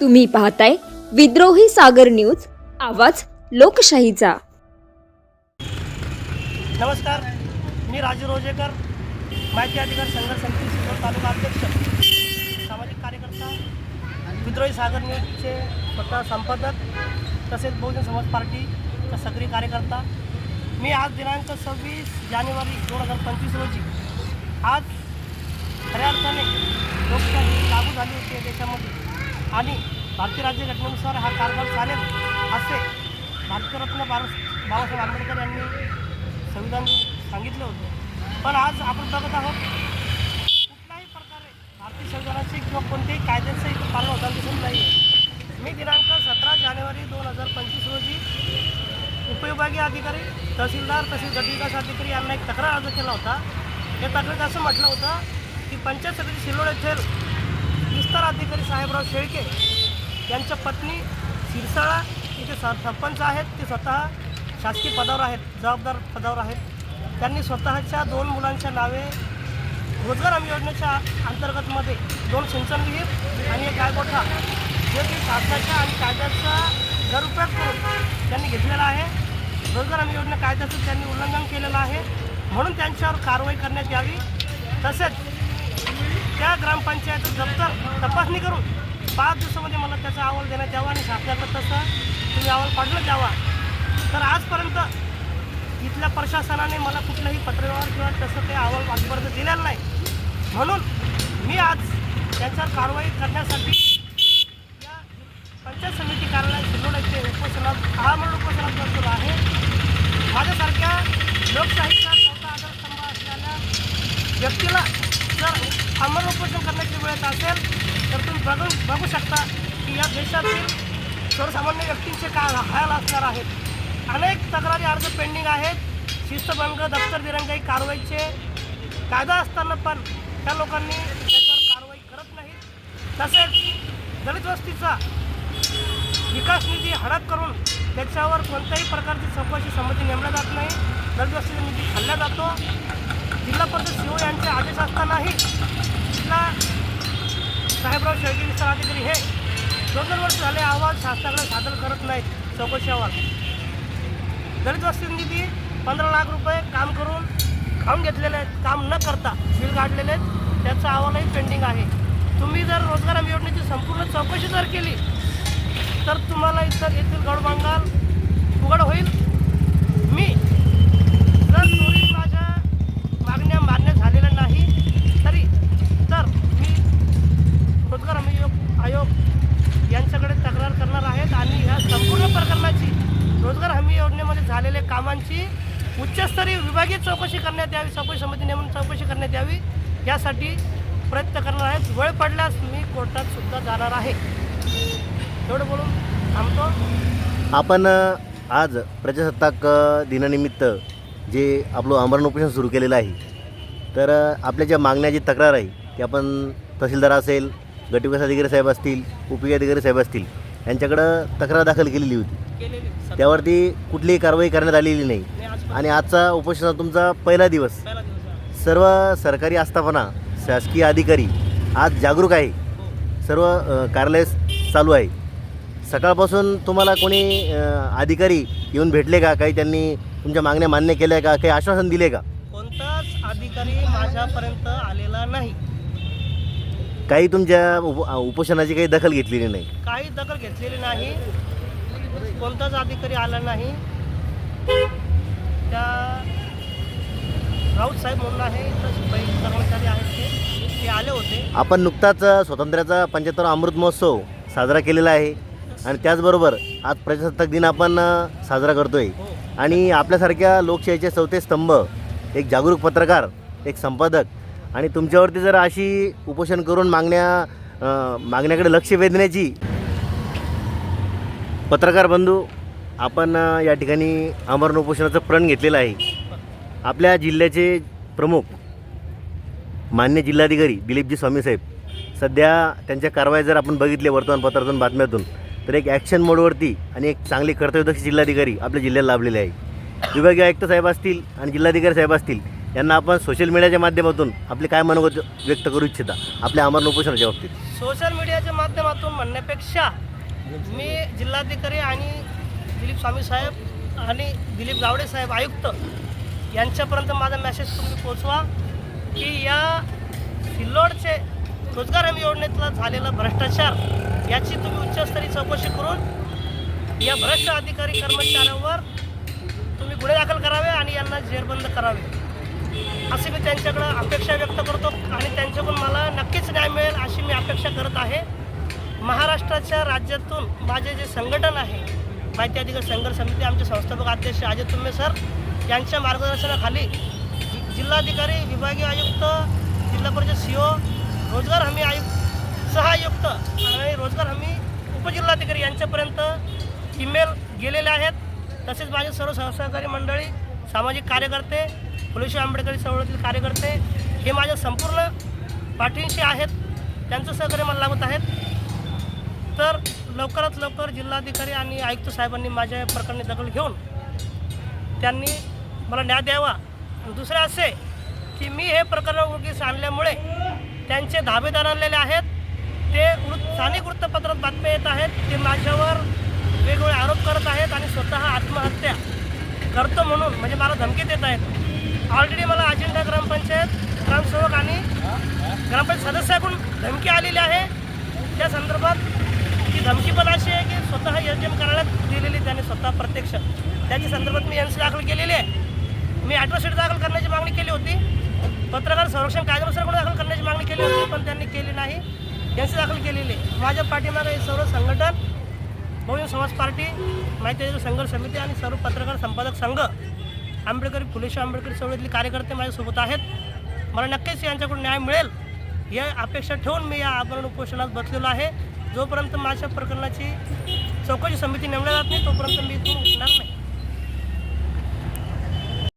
तुम्ही पाहताय विद्रोही सागर न्यूज आवाज लोकशाहीचा. नमस्कार मी राजू रोजेकर माहिती अधिकार संघर्ष समिती सिल्लोड तालुका अध्यक्ष. सामाजिक कार्यकर्ता विद्रोही सागर न्यूजचे स्वतः संपादक तसेच बहुजन समाज पार्टीचा सक्रिय कार्यकर्ता. मी आज दिनांक सव्वीस जानेवारी दोन हजार पंचवीस रोजी आज खऱ्या अर्थाने लोकशाही लागू झाली होती देशामध्ये. आणि भारतीय राज्य घटनेनुसार हा कारभार चालेल असे भारतरत्न बार बाबासाहेब आंबेडकर यांनी संविधान सांगितलं होतं. पण आज आपण बघत आहोत कुठल्याही प्रकारे भारतीय संविधानाचे किंवा कोणत्याही कायद्याचं इथं पालन होताना दिसत नाही आहे मी दिनांक सतरा जानेवारी दोन हजार पंचवीस रोजी उपविभागीय अधिकारी तहसीलदार तसेच गटविकास अधिकारी यांना एक तक्रार अर्ज केला होता. या तक्रारीत असं म्हटलं होतं की पंचायत समिती शिरोड येथील विस्तार अधिकारी साहेबराव शेळके यांच्या पत्नी सिरसाळा इथे स सरपंच आहेत ते स्वतः शासकीय पदावर आहेत जबाबदार पदावर आहेत. त्यांनी स्वतःच्या दोन मुलांच्या नावे रोजगार हमी योजनेच्या अंतर्गतमध्ये दोन सिंचन विहीर आणि एक गायगोठा जे की शासनाच्या आणि कायद्याचा गैरउपयोग करून त्यांनी घेतलेला आहे. रोजगार हमी योजना कायद्याचं त्यांनी उल्लंघन केलेलं आहे. म्हणून त्यांच्यावर कारवाई करण्यात यावी. तसेच त्या ग्रामपंचायत दप्तर तपासणी करून पाच दिवसामध्ये मला त्याचा अहवाल देण्यात यावा आणि शासनाला तसं तुम्ही अहवाल पाठवत द्यावा तर आजपर्यंत इथल्या प्रशासनाने मला कुठलंही पत्रव्यवहार किंवा तसं ते अहवाल आजपर्यंत दिलेला नाही. म्हणून मी आज त्याच्यावर कारवाई करण्यासाठी या पंचायत समिती कार्यालयात शिरोड्याचे उपोषणात हा म्हणून उपोषणात बसलेलो आहे. माझ्यासारख्या लोकशाहीचा चौथा आधारस्तंभ असलेल्या व्यक्तीला जर अमर उपोषण करण्याची वेळ असेल तर तुम्ही बघून बघू शकता की या देशातील सर्वसामान्य व्यक्तींचे काय हाल असणार आहेत. अनेक तक्रारी अर्ज पेंडिंग आहेत. शिस्तभंग दफ्तर दिरंगाई कारवाईचे कायदा असताना पण त्या लोकांनी त्याच्यावर कारवाई करत नाहीत. तसेच दलित वस्तीचा विकास निधी हडप करून त्याच्यावर कोणत्याही प्रकारची चौकशी संमती नेमल्या जात नाही. दलित वस्तीचा निधी खाल्ला जातो. जिल्हा परिषद सीओ यांच्या आदेश असतानाही जिल्हा साहेबराव शेळके विस्तार अधिकारी हे दोन दोन वर्ष झाले अहवाल शासनाकडे सादर करत नाहीत चौकशी अहवाल. दलित वस्तीनिधी पंधरा लाख रुपये काम करून खाऊन घेतलेले आहेत काम न करता बिल काढलेले आहेत त्याचा अहवालही पेंडिंग आहे. तुम्ही जर रोजगार हमी योजनेची संपूर्ण चौकशी जर केली तर तुम्हाला इतर येथील गडबांगाल उघड होईल मी जर त्वरित माझ्या मागण्या मान्य झालेल्या नाही तरी तर मी रोजगार हमी योग आयोग यांच्याकडे तक्रार करणार आहेत आणि ह्या संपूर्ण प्रकरणाची रोजगार हमी योजनेमध्ये झालेल्या कामांची उच्चस्तरीय विभागीय चौकशी करण्यात यावी चौकशी समिती नेमून चौकशी करण्यात यावी यासाठी प्रयत्न करणार आहेत. वेळ पडल्यास मी कोर्टात सुद्धा जाणार आहे. एवढं बोलून थांबतो. आपण आज प्रजासत्ताक दिनानिमित्त जे आपलं आमरण उपोषण सुरू केलेलं आहे तर आपल्या ज्या मागण्या जी तक्रार आहे ती आपण तहसीलदार असेल गटविकास अधिकारी साहेब असतील उपयोगी अधिकारी साहेब असतील यांच्याकडं तक्रार दाखल केलेली होती. केलेली. त्यावरती कुठलीही कारवाई करण्यात आलेली नाही. आज आणि आजचा उपोषणाचा तुमचा पहिला दिवस. पहिला दिवस आहे. सर्व सरकारी आस्थापना शासकीय अधिकारी आज जागरूक आहे. सर्व अ, कार्यालय चालू आहे. सकाळपासून तुम्हाला कोणी अ, अधिकारी येऊन भेटले का? काही त्यांनी तुमच्या मागण्या मान्य केल्या का? काही आश्वासन दिले का? कोणताच अधिकारी माझ्यापर्यंत आलेला नाही. काही तुमच्या उप उपोषणाची काही दखल घेतलेली नाही. काही दखल घेतलेली नाही. कोणताच अधिकारी आला नाही. त्या राऊत साहेब म्हणून आहे कर्मचारी आहेत ते. ते आले होते. आपण नुकताच स्वातंत्र्याचा पंच्याहत्तर अमृत महोत्सव साजरा केलेला आहे. आणि त्याचबरोबर आज प्रजासत्ताक दिन आपण साजरा करतोय. हो. आणि आपल्यासारख्या लोकशाहीचे चौथे स्तंभ एक जागरूक पत्रकार एक संपादक आणि तुमच्यावरती जर अशी उपोषण करून मागण्या मागण्याकडे लक्ष वेधण्याची पत्रकार बंधू आपण या ठिकाणी अमरण उपोषणाचं प्रण घेतलेलं आहे. आपल्या जिल्ह्याचे प्रमुख मान्य जिल्हाधिकारी दिलीपजी स्वामीसाहेब सध्या त्यांच्या कारवाई जर आपण बघितले वर्तमानपत्रातून बातम्यातून तर एक ॲक्शन मोडवरती आणि एक चांगले कर्तव्यदक्ष जिल्हाधिकारी आपल्या जिल्ह्याला लाभलेले आहे. विभागीय आयुक्त साहेब असतील आणि जिल्हाधिकारी साहेब असतील यांना आपण सोशल मीडियाच्या माध्यमातून आपले काय मनोगत व्यक्त करू इच्छिता आपल्या अमरण उपोषणाच्या बाबतीत? सोशल मीडियाच्या माध्यमातून म्हणण्यापेक्षा मी जिल्हाधिकारी आणि दिलीप स्वामी साहेब आणि दिलीप गावडे साहेब आयुक्त यांच्यापर्यंत माझा मेसेज तुम्ही पोचवा की या सिल्लोडचे रोजगार हमी योजनेतला झालेला भ्रष्टाचार याची तुम्ही उच्चस्तरीय चौकशी करून या भ्रष्ट अधिकारी कर्मचाऱ्यांवर तुम्ही गुन्हे दाखल करावे आणि यांना जेरबंद करावे. अशी मी त्यांच्याकडं अपेक्षा व्यक्त करतो आणि त्यांच्याकडून मला नक्कीच न्याय मिळेल अशी मी अपेक्षा करत आहे. महाराष्ट्राच्या राज्यातून माझे जे संघटन आहे माहिती अधिकार संघर्ष समिती आमचे संस्थापक अध्यक्ष अजय तुम्मे सर यांच्या मार्गदर्शनाखाली जिल्हाधिकारी विभागीय आयुक्त जिल्हा परिषद सी ओ रोजगार हमी आयुक्त सहआयुक्त आणि रोजगार हमी उपजिल्हाधिकारी यांच्यापर्यंत ईमेल गेलेले आहेत. तसेच माझे सर्व सहसहकारी मंडळी सामाजिक कार्यकर्ते फुलेश्वर आंबेडकरी चळवळीतील कार्यकर्ते हे माझ्या संपूर्ण पाठींशी आहेत. त्यांचं सहकार्य मला लागत आहेत. लवकरात लवकर जिल्हाधिकारी आणि आयुक्त साहेबांनी माझ्या प्रकरणी दखल घेऊन त्यांनी मला न्याय द्यावा. दुसरं असे की मी हे प्रकरण उगीस आणल्यामुळे त्यांचे धाबेदार आणलेले आहेत. ते वृत्त स्थानिक वृत्तपत्रात बातम्या येत आहेत. ते माझ्यावर वेगवेगळे आरोप करत आहेत आणि स्वतः आत्महत्या करतो म्हणून म्हणजे मला धमकी देत आहेत. ऑलरेडी मला अजिंठा ग्रामपंचायत ग्रामसेवक आणि ग्रामपंचायत सदस्याकडून धमकी आलेली आहे. त्या संदर्भात ती धमकी पण अशी आहे की स्वतः एस डी एम कार्यालयात दिलेली त्याने स्वतः प्रत्यक्ष. त्याच्या संदर्भात मी एन सी दाखल केलेली आहे. मी ॲट्रॉसिटी दाखल करण्याची मागणी केली होती. पत्रकार संरक्षण कायद्यानुसार गुन्हा दाखल करण्याची मागणी केली होती पण त्यांनी केली नाही. एन सी दाखल केलेली आहे. माझ्या पाठीमागे हे सर्व संघटन बहुजन समाज पार्टी माहिती संघर्ष समिती आणि सर्व पत्रकार संपादक संघ आंबेडकरी फुलेश्वर आंबेडकरी चळवळीतले कार्यकर्ते माझ्यासोबत आहेत. मला नक्कीच यांच्याकडून न्याय मिळेल. या अपेक्षा ठेवून मी या आमरण उपोषणात बसलेलो आहे. जोपर्यंत माझ्या प्रकरणाची चौकशी समिती नेमल्या जात नाही तोपर्यंत मी इथून